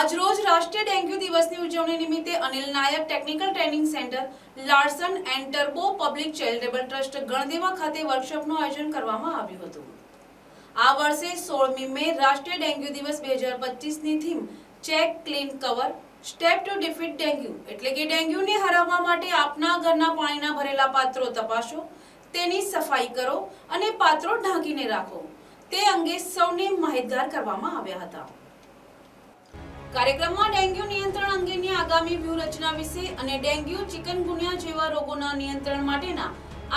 આજરોજ રાષ્ટ્રીય ડેન્ગ્યુ દિવસની ઉજવણી નિમિત્તે Anil Nayak technical training centre, Larsen and turbo public charitable trust Gandeva ખાતે વર્કશોપનું આયોજન કરવામાં આવ્યું હતું. આ વર્ષે સોળમી મે રાષ્ટ્રીય ડેન્ગ્યુ દિવસ બે હજાર પચીસની theme check, clean, cover, step to defeat dengue એટલે કે ડેન્ગ્યુને હરાવવા માટે આપના ઘરના પાણીના ભરેલા પાત્રો તપાસો, તેની સફાઈ કરો અને પાત્રો ઢાંકીને રાખો. તે અંગે સૌને માહિતગાર કરવામાં આવ્યા હતા. કાર્યક્રમમાં ડેન્ગ્યુ નિયંત્રણ અંગેની આગામી વ્યૂહરચના વિશે અને ડેન્ગ્યુ ચિકનગુનિયા જેવા રોગોના નિયંત્રણ માટેના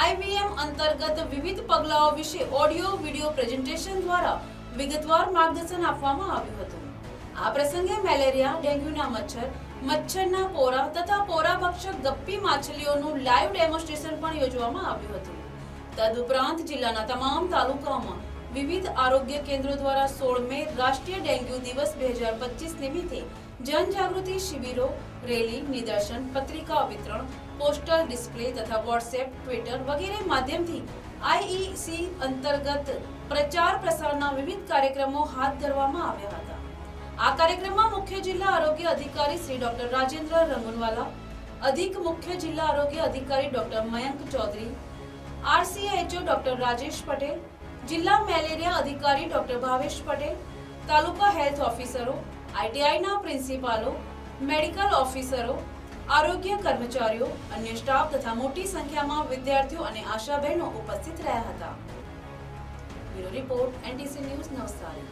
આઈવીએમ અંતર્ગત વિવિધ પગલાઓ વિશે ઓડિયો, વિડિયો પ્રેઝન્ટેશન દ્વારા વિગતવાર માર્ગદર્શન આપવામાં આવ્યું હતું. આ પ્રસંગે મેલેરિયા, ડેન્ગ્યુના મચ્છર, મચ્છરના પોરા તથા પોરા ભક્ષક ગપ્પી માછલીઓનું લાઈવ ડેમોન્સ્ટ્રેશન પણ યોજવામાં આવ્યું હતું. તદુપરાંત જિલ્લાના તમામ તાલુકાઓમાં વિવિધ આરોગ્ય કેન્દ્રો દ્વારા સોળ મે રાષ્ટ્રીય ડેન્ગ્યુ દિવસ બે હજાર પચીસ નિમિત્તે જનજાગૃતિ શિબિરો, રેલી, નિદર્શન, પત્રિકા વિતરણ પોસ્ટર ડિસ્પ્લે તથા વોટ્સએપ, ટ્વિટર વગેરે માધ્યમથી આઈઈસી અંતર્ગત પ્રચાર પ્રસારના વિવિધ કાર્યક્રમો હાથ ધરવામાં આવ્યા હતા. આ કાર્યક્રમમાં મુખ્ય જિલ્લા આરોગ્ય અધિકારી શ્રી ડોક્ટર રાજેન્દ્ર રંગુનવાલા, અધિક મુખ્ય જિલ્લા આરોગ્ય અધિકારી doctor Mayank Chaudhary, RCHO doctor Rajesh Patel જિલ્લા મેલેરિયા અધિકારી ડોક્ટર ભાવેશ પટેલ, તાલુકા હેલ્થ ઓફિસરો આઈટીઆઈના પ્રિન્સિપાલો, મેડિકલ ઓફિસરો, આરોગ્ય કર્મચારીઓ, અન્ય સ્ટાફ તથા મોટી સંખ્યામાં વિદ્યાર્થીઓ અને આશા બહેનો ઉપસ્થિત રહ્યા હતા. Bureau report, NTC news Navsari.